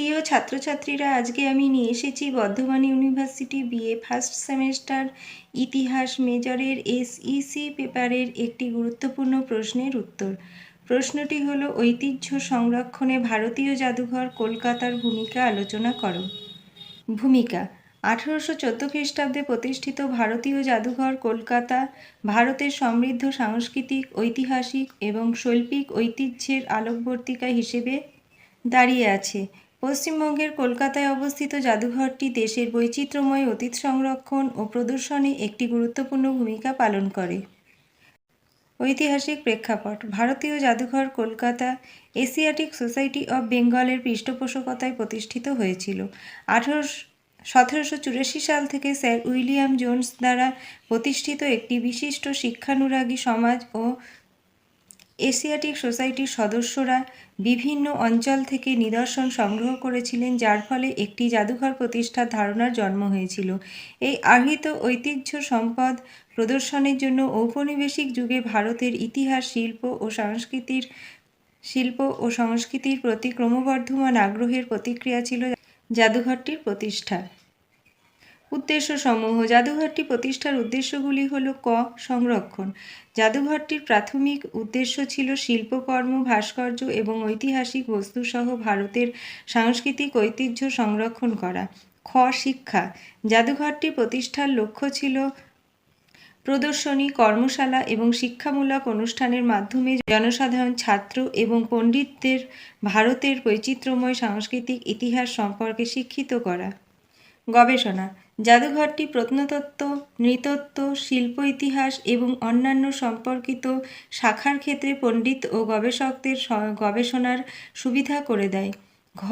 প্রিয় ছাত্রছাত্রীরা, আজকে আমি নিয়ে এসেছি Bardhaman university BA first semester ইতিহাস মেজরের এসইসি পেপারের একটি গুরুত্বপূর্ণ প্রশ্নের উত্তর। প্রশ্নটি হল, ঐতিহ্য সংরক্ষণে ভারতীয় জাদুঘর কলকাতার ভূমিকা আলোচনা করো। ভূমিকা, আঠারোশো চোদ্দ খ্রিস্টাব্দে প্রতিষ্ঠিত ভারতীয় জাদুঘর কলকাতা ভারতের সমৃদ্ধ সাংস্কৃতিক, ঐতিহাসিক এবং শৈল্পিক ঐতিহ্যের আলোকবর্তিকা হিসেবে দাঁড়িয়ে আছে। পশ্চিমবঙ্গের কলকাতায় অবস্থিত জাদুঘরটি দেশের বৈচিত্র্যময় অতীত সংরক্ষণ ও প্রদর্শনে একটি গুরুত্বপূর্ণ ভূমিকা পালন করে। ঐতিহাসিক প্রেক্ষাপট, ভারতীয় জাদুঘর কলকাতা এশিয়াটিক সোসাইটি অব বেঙ্গলের পৃষ্ঠপোষকতায় প্রতিষ্ঠিত হয়েছিল। আঠারোশো, সতেরোশো চুরাশি সাল থেকে স্যার উইলিয়াম জোন্স দ্বারা প্রতিষ্ঠিত একটি বিশিষ্ট শিক্ষানুরাগী সমাজ ও এশিয়াটিক সোসাইটির সদস্যরা বিভিন্ন অঞ্চল থেকে নিদর্শন সংগ্রহ করেছিলেন, যার ফলে একটি জাদুঘর প্রতিষ্ঠার ধারণার জন্ম হয়েছিল। এই আহিত ঐতিহ্য সম্পদ প্রদর্শনের জন্য ঔপনিবেশিক যুগে ভারতের ইতিহাস, শিল্প ও সংস্কৃতির, শিল্প ও সংস্কৃতির প্রতি ক্রমবর্ধমান আগ্রহের প্রতিক্রিয়া ছিল জাদুঘরটির প্রতিষ্ঠা। উদ্দেশ্য সমূহ জাদুঘরটি প্রতিষ্ঠার উদ্দেশ্যগুলি হল ক, সংরক্ষণ। জাদুঘরটির প্রাথমিক উদ্দেশ্য ছিল শিল্পকর্ম ভাস্কর্য এবং ঐতিহাসিক বস্তুসহ ভারতের সাংস্কৃতিক ঐতিহ্য সংরক্ষণ করা। খ, শিক্ষা। জাদুঘরটি প্রতিষ্ঠার লক্ষ্য ছিল প্রদর্শনী, কর্মশালা এবং শিক্ষামূলক অনুষ্ঠানের মাধ্যমে জনসাধারণ, ছাত্র এবং পণ্ডিতদের ভারতের বৈচিত্র্যময় সাংস্কৃতিক ইতিহাস সম্পর্কে শিক্ষিত করা। গবেষণা, জাদুঘরটি প্রত্নতত্ত্ব, নৃতত্ত্ব, শিল্প ইতিহাস এবং অন্যান্য সম্পর্কিত শাখার ক্ষেত্রে পণ্ডিত ও গবেষকদের গবেষণার সুবিধা করে দেয়। ঘ,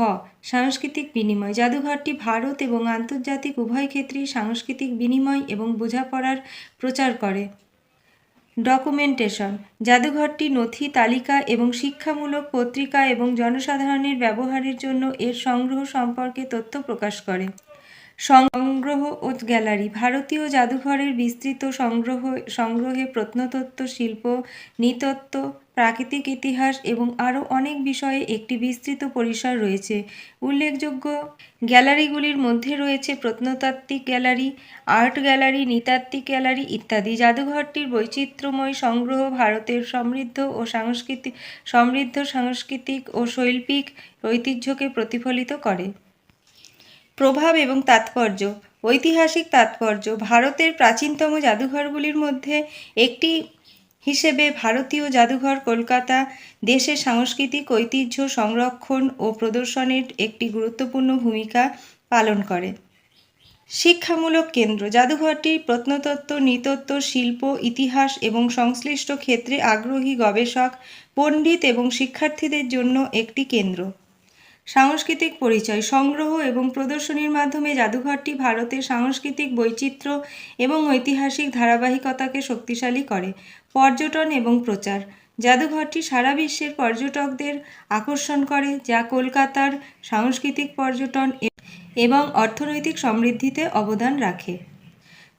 সাংস্কৃতিক বিনিময়। জাদুঘরটি ভারত এবং আন্তর্জাতিক উভয় ক্ষেত্রেই সাংস্কৃতিক বিনিময় এবং বোঝাপড়ার প্রচার করে। ডকুমেন্টেশন। জাদুঘরটি নথি, তালিকা এবং শিক্ষামূলক পত্রিকা এবং জনসাধারণের ব্যবহারের জন্য এর সংগ্রহ সম্পর্কে তথ্য প্রকাশ করে। সংগ্রহ ও গ্যালারি, ভারতীয় জাদুঘরের বিস্তৃত সংগ্রহ, সংগ্রহে প্রত্নতত্ত্ব, শিল্প, নৃতত্ত্ব, প্রাকৃতিক ইতিহাস এবং আরও অনেক বিষয়ে একটি বিস্তৃত পরিসর রয়েছে। উল্লেখযোগ্য, গ্যালারিগুলির মধ্যে রয়েছে প্রত্নতাত্ত্বিক গ্যালারি, আর্ট গ্যালারি, নৃতাত্ত্বিক গ্যালারি ইত্যাদি। জাদুঘরটির বৈচিত্র্যময় সংগ্রহ ভারতের সমৃদ্ধ ও সাংস্কৃতিক সমৃদ্ধ সাংস্কৃতিক ও শৈল্পিক ঐতিহ্যকে প্রতিফলিত করে। প্রভাব এবং তাৎপর্য। ঐতিহাসিক তাৎপর্য ভারতের প্রাচীনতম জাদুঘরগুলির মধ্যে একটি হিসেবে ভারতীয় জাদুঘর কলকাতা দেশের সাংস্কৃতিক ঐতিহ্য সংরক্ষণ ও প্রদর্শনের একটি গুরুত্বপূর্ণ ভূমিকা পালন করে। শিক্ষামূলক কেন্দ্র। জাদুঘরটি প্রত্নতত্ত্ব, নৃতত্ত্ব, শিল্প, ইতিহাস এবং সংশ্লিষ্ট ক্ষেত্রে আগ্রহী গবেষক, পণ্ডিত এবং শিক্ষার্থীদের জন্য একটি কেন্দ্র। সাংস্কৃতিক পরিচয়, সংগ্রহ এবং প্রদর্শনীর মাধ্যমে জাদুঘরটি ভারতের সাংস্কৃতিক বৈচিত্র্য এবং ঐতিহাসিক ধারাবাহিকতাকে শক্তিশালী করে। পর্যটন এবং প্রচার। জাদুঘরটি সারা বিশ্বের পর্যটকদের আকর্ষণ করে, যা কলকাতার সাংস্কৃতিক পর্যটন এবং অর্থনৈতিক সমৃদ্ধিতে অবদান রাখে।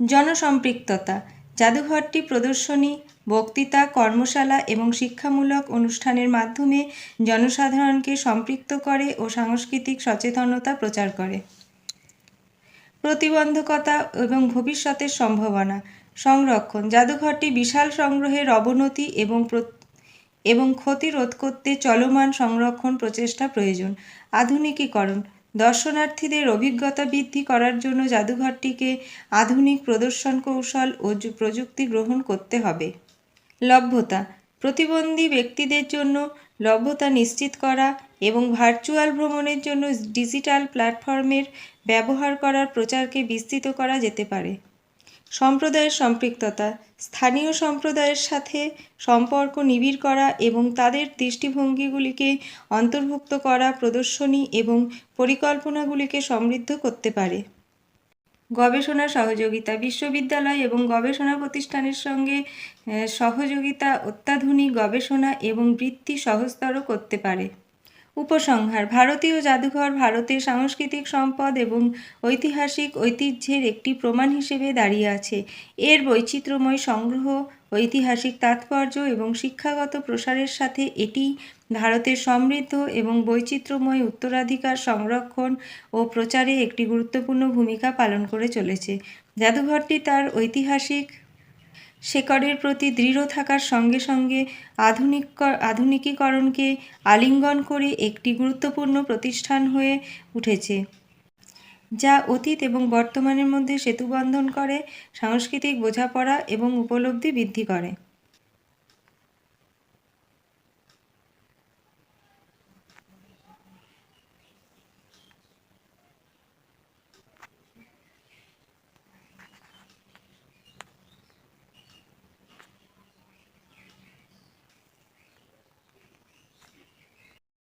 জনসম্পৃক্ততা। জাদুঘরটি প্রদর্শনী বক্তৃতা, কর্মশালা এবং শিক্ষামূলক অনুষ্ঠানের মাধ্যমে জনসাধারণকে সম্পৃক্ত করে ও সাংস্কৃতিক সচেতনতা প্রচার করে। প্রতিবন্ধকতা এবং ভবিষ্যতের সম্ভাবনা সংরক্ষণ। জাদুঘরটি বিশাল সংগ্রহের অবনতি এবং এবং ক্ষতি রোধ করতে চলমান সংরক্ষণ প্রচেষ্টা প্রয়োজন। আধুনিকীকরণ। দর্শনার্থীদের অভিজ্ঞতা বৃদ্ধি করার জন্য জাদুঘরটিকে আধুনিক প্রদর্শন কৌশল ও প্রযুক্তি গ্রহণ করতে হবে। লভ্যতা, প্রতিবন্ধী ব্যক্তিদের জন্য লভ্যতা নিশ্চিত করা এবং ভার্চুয়াল ভ্রমণের জন্য ডিজিটাল প্ল্যাটফর্মের ব্যবহার করার প্রচারকে বিস্তৃত করা যেতে পারে। সম্প্রদায়ের সম্পৃক্ততা, স্থানীয় সম্প্রদায়ের সাথে সম্পর্ক নিবিড় করা এবং তাদের দৃষ্টিভঙ্গিগুলিকে অন্তর্ভুক্ত করা, প্রদর্শনী এবং পরিকল্পনাগুলিকে সমৃদ্ধ করতে পারে। গবেষণা সহযোগিতা বিশ্ববিদ্যালয় এবং গবেষণা প্রতিষ্ঠানের সঙ্গে সহযোগিতা অত্যাধুনিক গবেষণা এবং বৃত্তি সহজতর করতে পারে। উপসংহার। ভারতীয় জাদুঘর ভারতের সাংস্কৃতিক সম্পদ এবং ঐতিহাসিক ঐতিহ্যের একটি প্রমাণ হিসেবে দাঁড়িয়ে আছে। এর বৈচিত্র্যময় সংগ্রহ, ঐতিহাসিক তাৎপর্য এবং শিক্ষাগত প্রসারের সাথে এটি ভারতের সমৃদ্ধ এবং বৈচিত্র্যময় উত্তরাধিকার সংরক্ষণ ও প্রচারে একটি গুরুত্বপূর্ণ ভূমিকা পালন করে চলেছে। জাদুঘরটি তার ঐতিহাসিক শেকড়ের প্রতি দৃঢ় থাকার সঙ্গে সঙ্গে আধুনিক আধুনিকীকরণকে আলিঙ্গন করে একটি গুরুত্বপূর্ণ প্রতিষ্ঠান হয়ে উঠেছে, যা অতীত এবং বর্তমানের মধ্যে সেতুবন্ধন করে, সাংস্কৃতিক বোঝাপড়া এবং উপলব্ধি বৃদ্ধি করে।